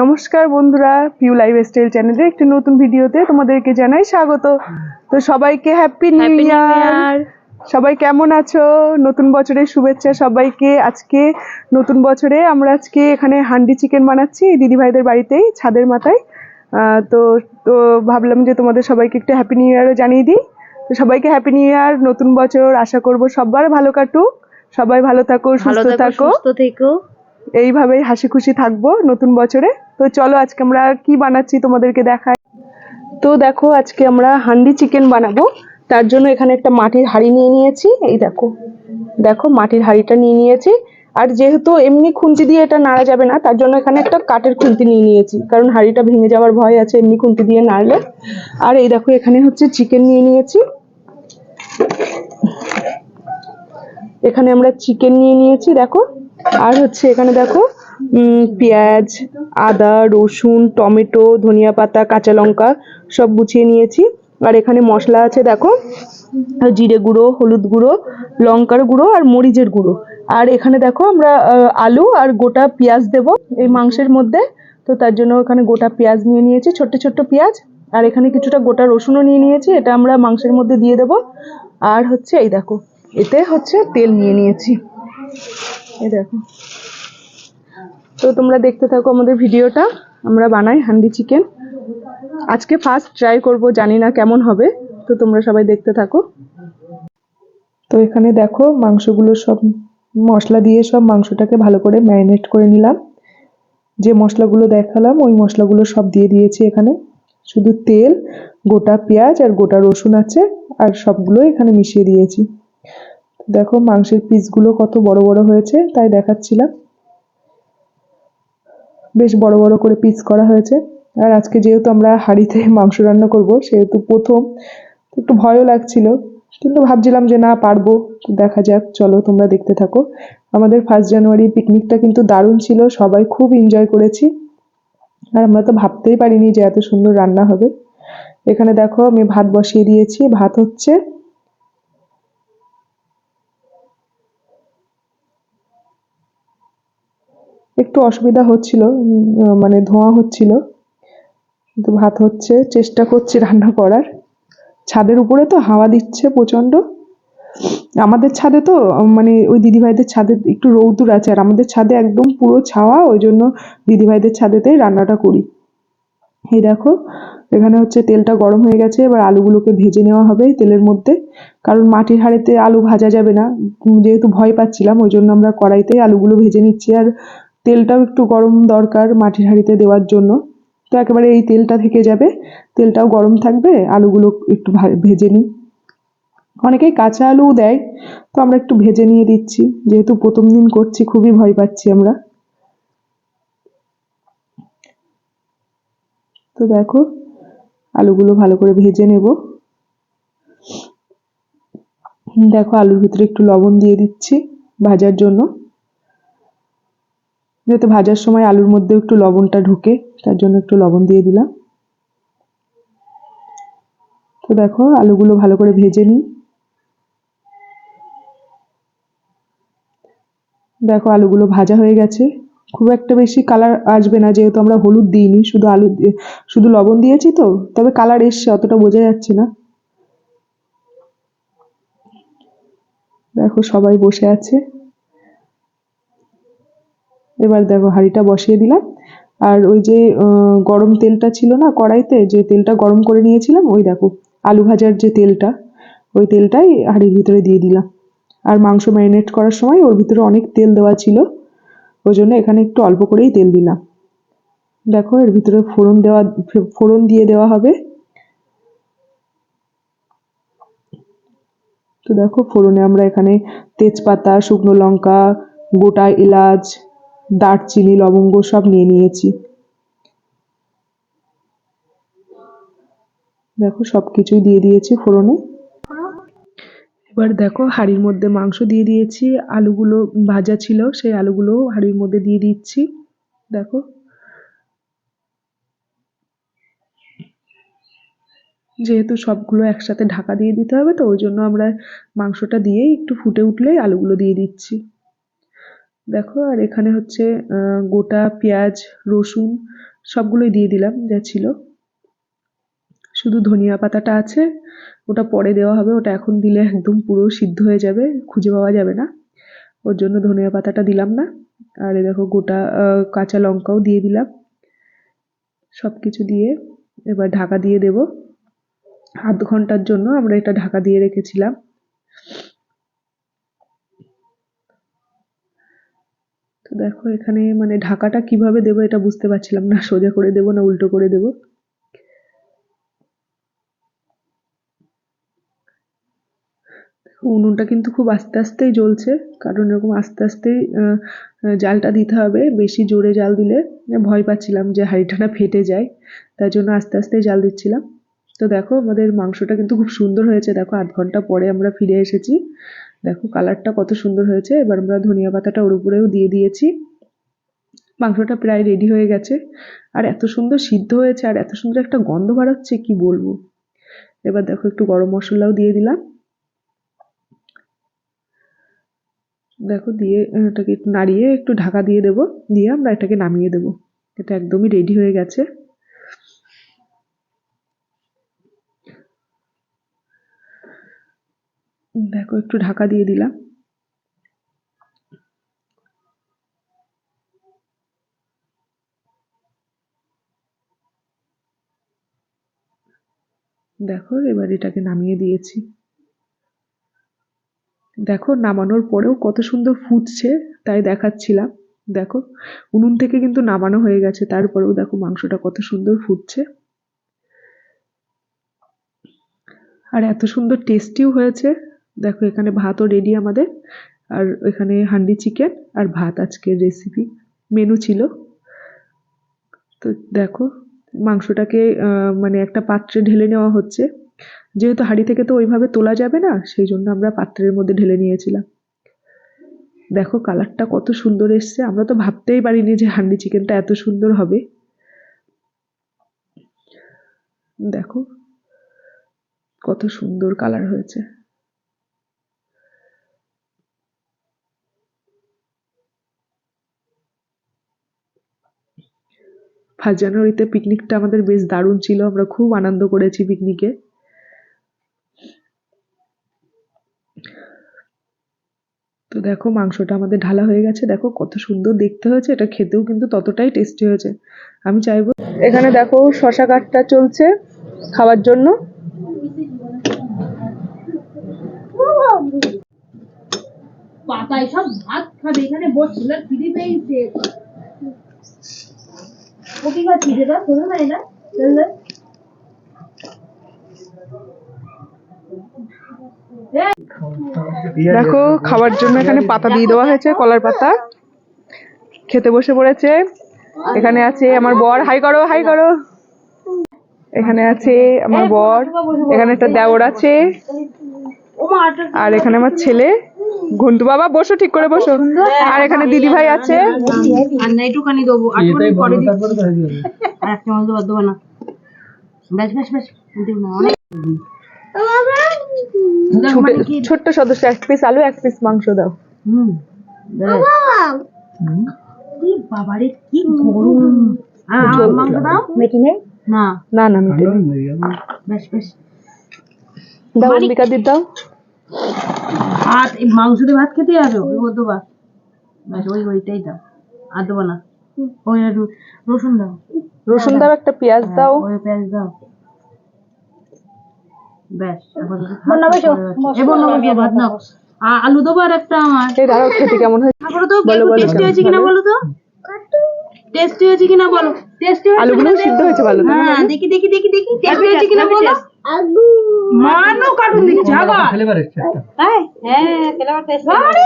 নমস্কার বন্ধুরা Piu life style চ্যানেলে একটি নতুন ভিডিওতে তোমাদেরকে জানাই স্বাগত। তো সবাইকে হ্যাপি নিউ ইয়ার সবাই কেমন আছো? নতুন বছরের শুভেচ্ছা সবাইকে। আজকে নতুন বছরে আমরা আজকে এখানে হান্ডি চিকেন বানাচ্ছি দিদি ভাইদের বাড়িতেই ছাদের মাথায়। আহ, তো তো ভাবলাম যে তোমাদের সবাইকে একটু হ্যাপি নিউ ইয়ারও জানিয়ে দিই। তো সবাইকে হ্যাপি নিউ ইয়ার নতুন বছর আশা করব সবার ভালো কাটুক। সবাই ভালো থাকো সুস্থ থাকো থাকো। সুস্থ থেকো। এইভাবেই হাসি খুশি থাকব নতুন বছরে। তো চলো আজকে আমরা কি বানাচ্ছি তোমাদেরকে দেখাই। তো দেখো, আজকে আমরা হান্ডি চিকেন বানাবো। তার জন্য এখানে একটা মাটির হাঁড়ি নিয়ে নিয়েছি। এই দেখো দেখো, মাটির হাঁড়িটা নিয়ে নিয়েছি। আর যেহেতু এমনি খুন্তি দিয়ে এটা নাড়া যাবে না, তার জন্য এখানে একটা কাঠের খুন্তি নিয়ে নিয়েছি। কারণ হাঁড়িটা ভেঙে যাওয়ার ভয় আছে এমনি খুন্তি দিয়ে নাড়লে। আর এই দেখো, এখানে হচ্ছে চিকেন নিয়ে নিয়েছি। এখানে আমরা চিকেন নিয়ে নিয়েছি, দেখো। আর হচ্ছে এখানে দেখো পেঁয়াজ, আদা, রসুন, টমেটো, ধনিয়া পাতা, কাঁচা লঙ্কা সব গুছিয়ে নিয়েছি। আর এখানে মশলা আছে দেখো, জিরে গুঁড়ো, হলুদ গুঁড়ো, লঙ্কার গুঁড়ো আর মরিচের গুঁড়ো। আর এখানে দেখো আমরা আলু আর গোটা পেঁয়াজ দেব এই মাংসের মধ্যে। তো তার জন্য এখানে গোটা পেঁয়াজ নিয়ে নিয়েছি, ছোট্ট ছোট্ট পেঁয়াজ। আর এখানে কিছুটা গোটা রসুনও নিয়ে নিয়েছি, এটা আমরা মাংসের মধ্যে দিয়ে দেব। আর হচ্ছে এই দেখো, এতে হচ্ছে তেল নিয়ে নিয়েছি। এই দেখো। তো তোমরা দেখতে থাকো আমাদের ভিডিওটা। আমরা বানাই হান্ডি চিকেন। আজকে ফার্স্ট ট্রাই করব, জানি না কেমন হবে। তো তোমরা সবাই দেখতে থাকো। তো এখানে দেখো, মাংসগুলো সব মশলা দিয়ে সব মাংসটাকে ভালো করে ম্যারিনেট করে নিলাম। যে মশলাগুলো দেখালাম, ওই মশলাগুলো সব দিয়ে দিয়েছি এখানে। শুধু তেল, গোটা পেঁয়াজ আর গোটা রসুন আছে, আর সবগুলো এখানে মিশিয়ে দিয়েছি। দেখো মাংসের পিসগুলো কত বড় বড় হয়েছে, তাই দেখাচ্ছিলাম। বেশ বড় বড় করে পিস করা হয়েছে। আর আজকে যেহেতু আমরা হাঁড়িতে মাংস রান্না করব, সেহেতু প্রথম একটু ভয়ও লাগছিল। কিন্তু ভাবছিলাম যে না, পারব। দেখা যাক, চলো তোমরা দেখতে থাকো। আমাদের ফার্স্ট জানুয়ারি পিকনিকটা কিন্তু দারুণ ছিল, সবাই খুব এনজয় করেছি। আর আমরা তো ভাবতেই পারিনি যে এত সুন্দর রান্না হবে। এখানে দেখো আমি ভাত বসিয়ে দিয়েছি, ভাত হচ্ছে একটু অসুবিধা হচ্ছিল মানে ধোঁয়া হচ্ছিল। কিন্তু ভাত হচ্ছে, চেষ্টা করছি রান্না করার। ছাদের উপরে তো হাওয়া দিচ্ছে প্রচণ্ড আমাদের ছাদে তো মানে ওই দিদিভাইদের ছাদে একটু রৌদুর আছে, আর আমাদের ছাদে একদম পুরো ছাওয়া, ওই জন্য দিদিভাইদের ছাদেতেই রান্নাটা করি। এই দেখো, এখানে হচ্ছে তেলটা গরম হয়ে গেছে, এবার আলুগুলোকে ভেজে নেওয়া হবে তেলের মধ্যে। কারণ মাটির হাঁড়িতে আলু ভাজা যাবে না। যেহেতু ভয় পাচ্ছিলাম, ওই জন্য আমরা কড়াইতেই আলুগুলো ভেজে নিচ্ছি। আর তেলটাও একটু গরম দরকার মাটির হাঁড়িতে দেওয়ার জন্য। তো একেবারে এই তেলটা থেকে যাবে। তেলটাও গরম থাকবে, আলুগুলো একটু ভেজে নিই। অনেকেই কাঁচা আলুও দেয়, তো আমরা একটু ভেজে নিয়ে দিচ্ছি। যেহেতু প্রথম দিন করছি, খুবই ভয় পাচ্ছি আমরা। তো দেখো, আলুগুলো ভালো করে ভেজে নেব। দেখো, আলুর ভিতরে একটু লবণ দিয়ে দিচ্ছি ভাজার জন্য। যাতে ভাজার সময় আলুর মধ্যে একটু লবণটা ঢুকে, তার জন্য একটু লবণ দিয়ে দিলাম। তো দেখো, আলুগুলো ভালো করে ভেজে নিই। দেখো, আলুগুলো ভাজা হয়ে গেছে। খুব একটা বেশি কালার আসবে না, যেহেতু আমরা হলুদ দিইনি, শুধু আলু শুধু লবণ দিয়েছি তো, তবে কালার এসছে, অতটা বোঝা যাচ্ছে না। দেখো, সবাই বসে আছে। এবার দেখো হাঁড়িটা বসিয়ে দিলাম। আর ওই যে গরম তেলটা ছিল না কড়াইতে, যে তেলটা গরম করে নিয়েছিলাম, ওই দেখো আলু ভাজার যে তেলটা, ওই তেলটাই হাঁড়ির ভিতরে দিয়ে দিলাম। আর মাংস ম্যারিনেট করার সময় ওর ভিতরে অনেক তেল দেওয়া ছিল, ওই জন্য এখানে একটু অল্প করেই তেল দিলাম। দেখো এর ভিতরে ফোড়ন দেওয়া, ফোড়ন দিয়ে দেওয়া হবে। তো দেখো ফোড়নে আমরা এখানে তেজপাতা, শুকনো লঙ্কা, গোটা এলাচ দারচিনি, লবঙ্গ সব নিয়ে নিয়েছি। দেখো, সব কিছুই দিয়ে দিয়েছি ফোড়নে। এবার দেখো, হাঁড়ির মধ্যে মাংস দিয়ে দিয়েছি। আলুগুলো ভাজা ছিল, সেই আলুগুলো হাঁড়ির মধ্যে দিয়ে দিচ্ছি। দেখো। যেহেতু সবগুলো একসাথে ঢাকা দিয়ে দিতে হবে, তো ওই জন্য আমরা মাংসটা দিয়েই একটু ফুটে উঠলেই আলুগুলো দিয়ে দিচ্ছি। দেখো, আর এখানে হচ্ছে গোটা পেঁয়াজ, রসুন সবগুলোই দিয়ে দিলাম, যা ছিল। শুধু ধনিয়া পাতাটা আছে, ওটা পরে দেওয়া হবে, ওটা এখন দিলে একদম পুরো সিদ্ধ হয়ে যাবে, খুঁজে পাওয়া যাবে না। ওর জন্য ধনিয়া পাতাটা দিলাম না। আর দেখো, গোটা কাঁচা লঙ্কাও দিয়ে দিলাম। সব কিছু দিয়ে এবার ঢাকা দিয়ে দেব। আধ ঘণ্টার জন্য আমরা এটা ঢাকা দিয়ে রেখেছিলাম। তো দেখো, এখানে মানে ঢাকাটা কীভাবে দেবো এটা বুঝতে পারছিলাম না। সোজা করে দেবো না উল্টো করে দেবো? উনুনটা কিন্তু খুব আস্তে আস্তেই জ্বলছে, কারণ এরকম আস্তে আস্তেই জালটা দিতে হবে, বেশি জোরে জাল দিলে ভয় পাচ্ছিলাম যে হাঁড়িটা না ফেটে যায় তাই জন্য আস্তে আস্তেই জাল দিচ্ছিলাম। তো দেখো আমাদের মাংসটা কিন্তু খুব সুন্দর হয়েছে। দেখো আধ ঘণ্টা পরে আমরা ফিরে এসেছি। দেখো কালারটা কত সুন্দর হয়েছে। এবার আমরা ধনিয়া পাতাটা ওর উপরেও দিয়ে দিয়েছি। মাংসটা প্রায় রেডি হয়ে গেছে। আর এত সুন্দর সিদ্ধ হয়েছে আর এত সুন্দর একটা গন্ধ বাড়াচ্ছে, কি বলব? এবার দেখো একটু গরম মশলাও দিয়ে দিলাম। দেখো দিয়ে এটাকে নাড়িয়ে একটু ঢাকা দিয়ে দেবো। দিয়ে আমরা এটাকে নামিয়ে দেবো। এটা একদমই রেডি হয়ে গেছে। দেখো, একটু ঢাকা দিয়ে দিলাম। দেখো, এবার এটাকে নামিয়ে দিয়েছি। দেখো, নামানোর পরেও কত সুন্দর ফুটছে, তাই দেখাচ্ছিলাম। দেখো, উনুন থেকে কিন্তু নামানো হয়ে গেছে, তারপরেও দেখো মাংসটা কত সুন্দর ফুটছে। আর এত সুন্দর টেস্টিও হয়েছে। দেখো, এখানে ভাতও রেডি আমাদের, আর এখানে হান্ডি চিকেন আর ভাত আজকের রেসিপি মেনু ছিল। তো দেখো, মাংসটাকে মানে একটা পাত্রে ঢেলে নেওয়া হচ্ছে। যেহেতু হাঁড়ি থেকে তো ওইভাবে তোলা যাবে না, সেই জন্য আমরা পাত্রের মধ্যে ঢেলে নিয়েছিলাম। দেখো কালারটা কত সুন্দর এসছে। আমরা তো ভাবতেই পারিনি যে হান্ডি চিকেনটা এত সুন্দর হবে। দেখো, কত সুন্দর কালার হয়েছে। ফার্স্ট জানুয়ারিতে পিকনিকটা আমাদের বেশ দারুণ ছিল, আমরা খুব আনন্দ করেছি পিকনিকে তো দেখো, মাংসটা আমাদের ঢালা হয়ে গেছে। দেখো, কত সুন্দর দেখতে হয়েছে, এটা খেতেও কিন্তু ততটাই টেস্টি হয়েছে। আমি চাইব এখানে দেখো শশা কাঠটা চলছে খাওয়ার জন্য। পাতায় সব ভাত খাবে, এখানে বসছিল খিদে পেয়েছে। দেখো খাওয়ার জন্য এখানে পাতা দিয়ে দেওয়া হয়েছে কলার পাতা। খেতে বসে পড়েছে। এখানে আছে আমার বর। হাই করো হাই করো। এখানে আছে আমার বর। এখানে একটা দেওর আছে। আর এখানে আমার ছেলে। ঘন্টু বাবা বসো ঠিক করে বসো। আর এখানে দিদি ভাই আছে। আর না একটুখানি দেবো পরে দিচ্ছি। আর একটা মাছ দেবো দেবো না। বেশ বেশ বেশ দেবো না অনেক। মানে ছোট্ট সদস্য এক পিস আলু এক পিস মাংস দাও। হুম। কি বাবারে কি গরম। আ, আ, মাংস দাও। মেটি নেই? না। না না মিটে বেশ বেশ দাও অম্বিকা দি দাও। ভাত মাংস দিয়ে ভাত খেতে যাবে? ওই ও দেবা ব্যাস ওই ওইটাই দাও। আর দেবো না। ওই রসুন দাও। রসুন দাও একটা পেঁয়াজ দাও। ওই পেঁয়াজ দাও। ব্যাস ভাত নাও। আলু দেবো আর একটা আমার। এই দাঁড়াও খেতে কেমন হয়েছে? তারপরে তো বলো, বলো, টেস্টি হয়েছে কিনা বলো তো? টেস্টি হয়েছে কিনা বলো? টেস্টি হয়েছে আলুগুলো সিদ্ধ হয়েছে ভালো হ্যাঁ দেখি দেখি দেখি দেখি। টেস্টি হয়েছে কিনা বলো? মানো কাটুন দিচ্ছে আবার। হ্যাঁ হ্যাঁ আরে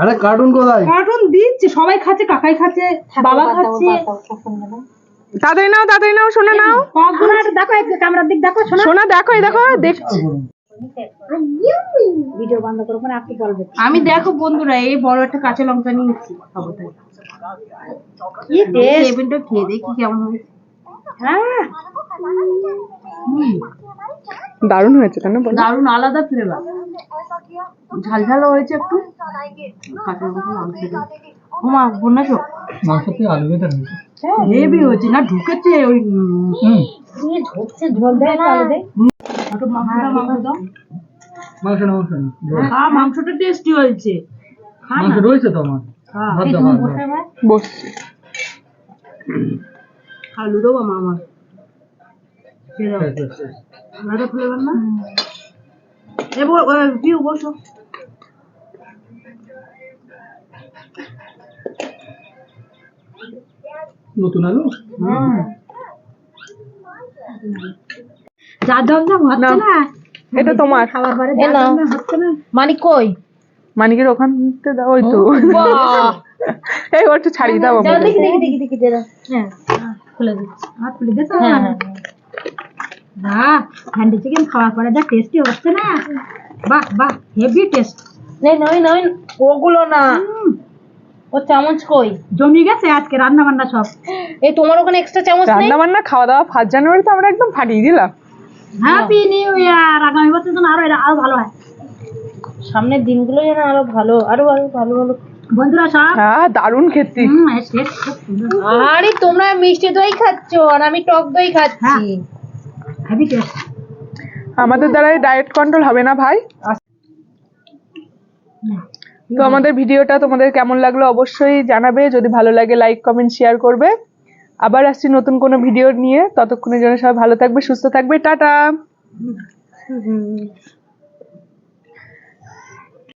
আরে কার্টুন কোথায়? কার্টুন দিচ্ছে সবাই খাচ্ছে কাকাই খাচ্ছে বাবা খাচ্ছে। তাড়াতাড়ি নাও তাড়াতাড়ি নাও শোনা নাও। দেখো একটু ক্যামেরার দিক দেখো শোনো। শোনা দেখো এই দেখো দেখছি। আমি দেখো বন্ধুরা এই বড় একটা কাঁচা লঙ্কা নিয়েছি। খাব তাই কি টেস্ট টেবিলটা খেয়ে দেখি কেমন হয়েছে হ্যাঁ। দারুণ হয়েছে তাই না বলো? দারুণ আলাদা ফ্লেভার ঝাল ঝালও হয়েছে একটু। কাঁচা লঙ্কা আলু মাংসতে বেঁধে রয়েছে হেভি হয়েছে। না ঢুকেছে ওই ঝোল দেয় না। একটু মাংসটা মাংস দাও। মাংস না মাংস না হ্যাঁ মাংসটা টেস্টি হয়েছে। মাংস রয়েছে তো আমার? হ্যাঁ। বসে আলু দেবো মা আমার দিয়ে দাও। শেষ, শেষ, শেষ। ভালো ফ্লেভার না এ বো- এ, পিউ বসো নতুন আলু যা দমদম হচ্ছে না এটা তোমার খাবার পরে এ যা দমদম হচ্ছে না মানিক কই মানিকের ওখান থেকে দাও ওই তো এই ও একটু ছাড়িয়ে দাও। দেখি দেখি দেখি দেখি দে দাও। হ্যাঁ খুলে দিচ্ছি হাত খুলে দিতে হ্যাঁ হ্যাঁ বাহ হ্যান্ডি চিকেন খাওয়ার পরে যা টেস্টি হচ্ছে না? বাহ বাহ হেভি টেস্ট নেই নই নই ওগুলো না। ও চামচ কই? জমি গেছে আজকে রান্না বান্না সব। এই তোমার ওখানে এক্সট্রা চামচ নেই? রান্না বান্না খাওয়া দাওয়া ফার্স্ট জানুয়ারিতে আমরা একদম ফাটিয়ে দিলাম। হ্যাপি নিউ ইয়ার আগামী বছর যেন আরও আরও ভালো হয়। সামনের দিনগুলো যেন আরও ভালো আরও ভালো ভালো ভালো। বন্ধুরা সব? হ্যাঁ দারুণ খেতে। আরে তোমরা মিষ্টি দই খাচ্ছো আর আমি টক দই খাচ্ছি। টেস্ট আমাদের দ্বারা ডায়েট কন্ট্রোল হবে না ভাই? তো আমাদের ভিডিওটা তোমাদের কেমন লাগল অবশ্যই জানাবে। যদি ভালো লাগে লাইক কমেন্ট শেয়ার করবে। আবার আসছি নতুন কোনো ভিডিও নিয়ে। ততক্ষণের জন্য সবাই ভালো থাকবে সুস্থ থাকবে। টাটা!